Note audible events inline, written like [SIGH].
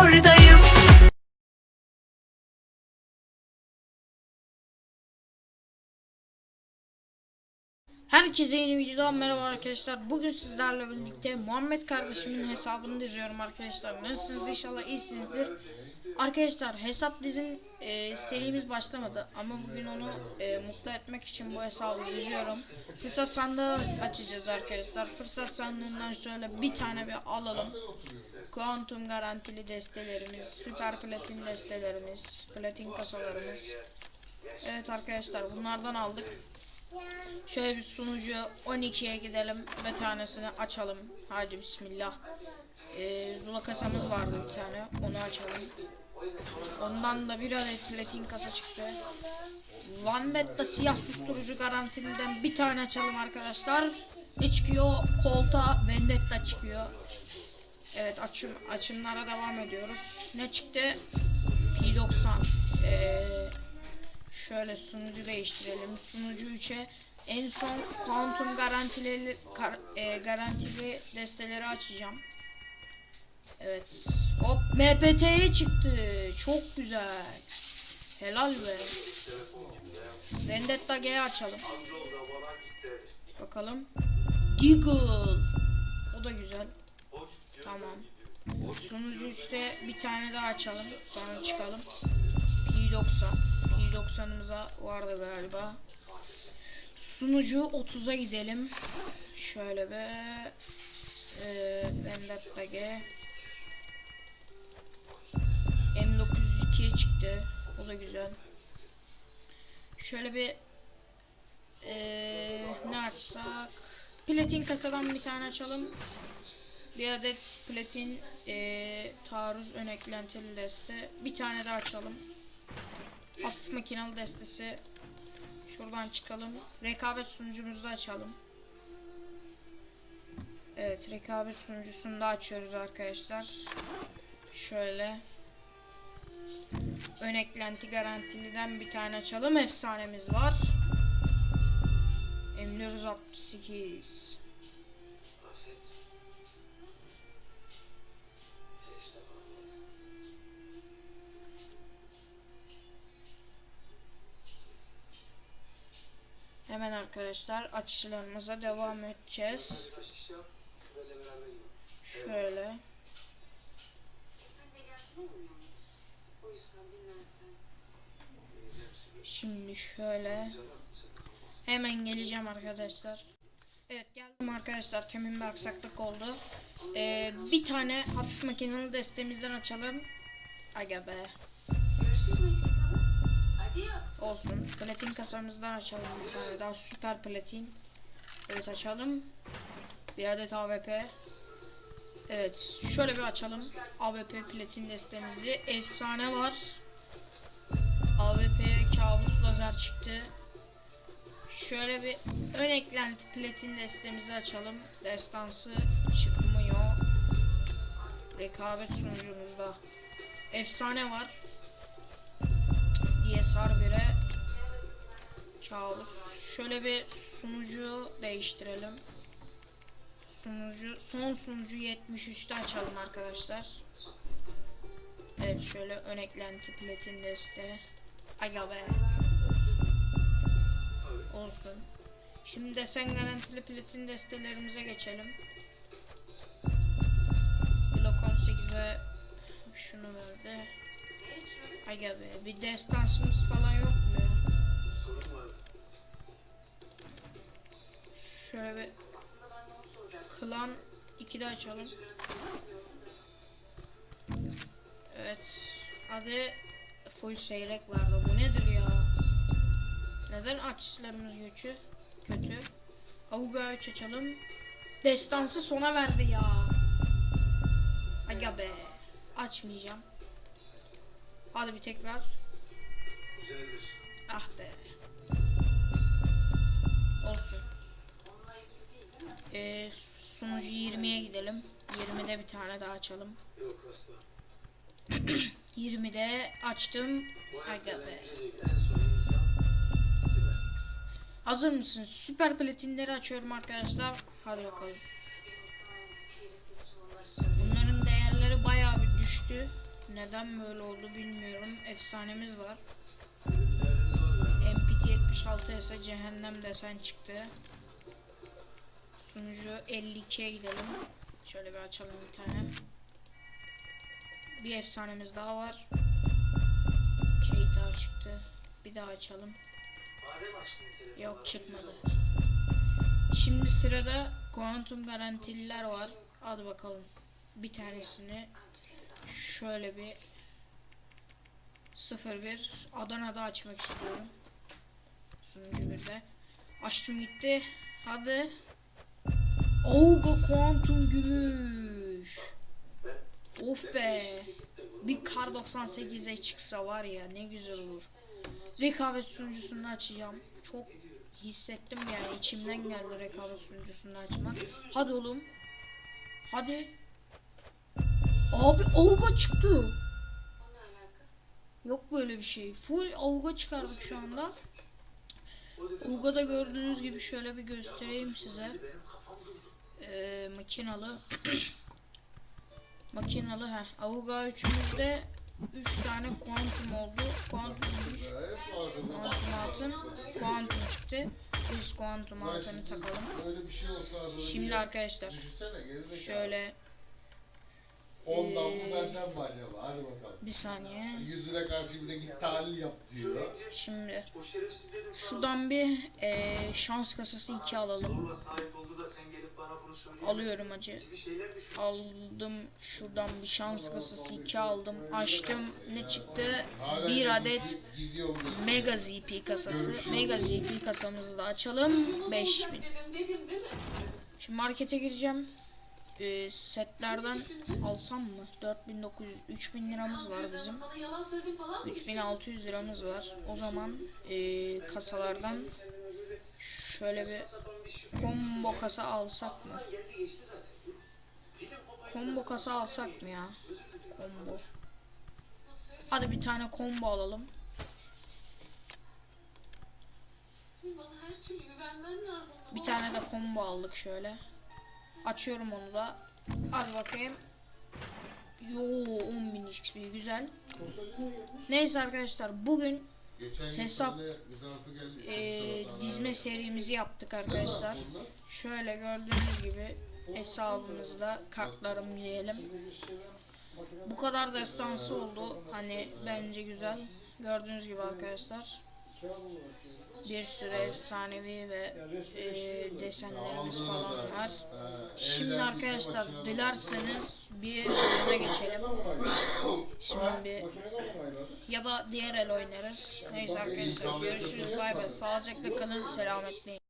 狗日的 Herkese yeni videodan merhaba arkadaşlar. Bugün sizlerle birlikte Muhammed kardeşimin hesabını diziyorum arkadaşlar. Nasılsınız inşallah iyisinizdir. Arkadaşlar hesap dizim e, serimiz başlamadı ama bugün onu e, mutlu etmek için bu hesabı diziyorum. Fırsat sandığı açacağız arkadaşlar. Fırsat sandığından şöyle bir tane bir alalım. Kuantum garantili destelerimiz, süper platin destelerimiz, platin kasalarımız. Evet arkadaşlar bunlardan aldık. Şöyle bir sunucu 12'ye gidelim ve tanesini açalım. Hadi bismillah. Ee, Zula kasamız vardı bir tane. Onu açalım. Ondan da bir adet platin kasa çıktı. Vandetta siyah susturucu garantiliden bir tane açalım arkadaşlar. Ne çıkıyor? Kolta Vendetta çıkıyor. Evet açım açımlara devam ediyoruz. Ne çıktı? P90. Ee, Şöyle sunucu değiştirelim. Sunucu 3'e en son kuantum garantili kar- e, garantili desteleri açacağım. Evet. Hop MPT'ye çıktı. Çok güzel. Helal be. Vendetta G açalım. Bakalım. Deagle. O da güzel. Tamam. Sunucu 3'te bir tane daha açalım. Sonra çıkalım. P90. P90'ımıza vardı galiba. Sunucu 30'a gidelim. Şöyle be. Ee, Vendetta G. M902'ye çıktı. O da güzel. Şöyle bir ee, ne açsak? Platin kasadan bir tane açalım. Bir adet platin ee, taarruz ön eklentili deste. Bir tane daha açalım. Hafif makinalı destesi. Şuradan çıkalım. Rekabet sunucumuzu da açalım. Evet, rekabet sunucusunu da açıyoruz arkadaşlar. Şöyle. Ön eklenti garantiliden bir tane açalım. Efsanemiz var. M468. Hemen arkadaşlar açışlarımıza devam edeceğiz. Şöyle. Şimdi şöyle. Hemen geleceğim arkadaşlar. Evet geldim arkadaşlar. Bir aksaklık oldu. Ee, bir tane hafif makinalı destemizden açalım. Aga be. Görüşürüz. Olsun. Platin kasamızdan açalım bir tane daha. Süper platin. Evet açalım. Bir adet AWP. Evet. Şöyle bir açalım. AWP platin destemizi. Efsane var. AWP kabus lazer çıktı. Şöyle bir ön eklenti platin destemizi açalım. Destansı çıkmıyor. Rekabet sunucumuzda. Efsane var. Kabus. Şöyle bir sunucu değiştirelim. Sunucu son sunucu 73'te açalım arkadaşlar. Evet şöyle ön eklenti platin deste. Aga be. Olsun. Şimdi desen garantili platin destelerimize geçelim. Glock 18'e şunu verdi. Aga be bir destansımız falan yok Şöyle bir klan 2'de açalım. Evet. Adı full seyrek vardı. Bu nedir ya? Neden açışlarımız güçlü? Kötü. Avuga 3 açalım. Destansı sona verdi ya. Aga be. Açmayacağım. Hadi bir tekrar. Sunucu 20'ye gidelim. 20'de bir tane daha açalım. [CLEARS THROAT] 20'de açtım. Aga be. Hazır mısınız? Süper platinleri açıyorum arkadaşlar. Hadi bakalım. Bunların değerleri bayağı bir düştü. Neden böyle oldu bilmiyorum. Efsanemiz var. MPT 76 ise cehennem desen çıktı. Sunucu 52'ye gidelim. Şöyle bir açalım bir tane. Bir efsanemiz daha var. Şey daha çıktı. Bir daha açalım. Yok çıkmadı. Şimdi sırada kuantum garantililer var. Hadi bakalım. Bir tanesini şöyle bir 01 Adana'da açmak istiyorum. Sunucu bir de. Açtım gitti. Hadi. Auga kuantum gümüş. Of be. Bir kar 98'e çıksa var ya ne güzel olur. Rekabet sunucusunu açacağım. Çok hissettim yani içimden geldi rekabet sunucusunu açmak. Hadi oğlum. Hadi. Abi Auga çıktı. Yok böyle bir şey. Full Auga çıkardık şu anda. Auga'da gördüğünüz gibi şöyle bir göstereyim size. Ee, makinalı. [CLEARS THROAT] makinalı ha. Auga üçümüzde 3 tane kuantum oldu. Kuantum gümüş, kuantum altın, kuantum çıktı. Biz kuantum altını takalım. Şimdi arkadaşlar şöyle Ondan Ee, bu benden mi acaba? Hadi bakalım. bir saniye. Yüzüne karşı bir de git tahlil yap diyor. Şimdi şuradan bir eee, şans kasası 2 alalım. zorla sahip oldu da sen gelip bana bunu söyleyemedin. Alıyorum acı. Aldım şuradan bir şans kasası 2 aldım. Açtım ne çıktı? Bir adet. Mega ZP kasası. Mega ZP kasamızı da açalım. 5000. Dedim dedim değil mi? Şimdi markete gireceğim. Ee, setlerden alsam mı? 4900 3000 liramız var bizim. Sana yalan söyledim falan mı? 3600 liramız var. O zaman ee, kasalardan şöyle bir combo kasa alsak mı? Combo kasa alsak mı ya? Combo. Hadi bir tane combo alalım. Bir tane de combo aldık şöyle. Açıyorum onu da. Hadi bakayım. Yo 10.000 XP güzel. Neyse arkadaşlar bugün Hesap, Sana- dizme serimizi yaptık arkadaşlar. Şöyle gördüğünüz gibi hesabımızda kartlarım diyelim. Bu kadar destansı oldu. Hani bence güzel. Gördüğünüz gibi arkadaşlar. Bir sürü efsanevi ve eee, desenlerimiz falan var. Şimdi arkadaşlar dilerseniz bir oyuna geçelim. Şimdi bir ya da diğer el oynarız. Neyse arkadaşlar görüşürüz bay bay. Sağlıcakla kalın selametle.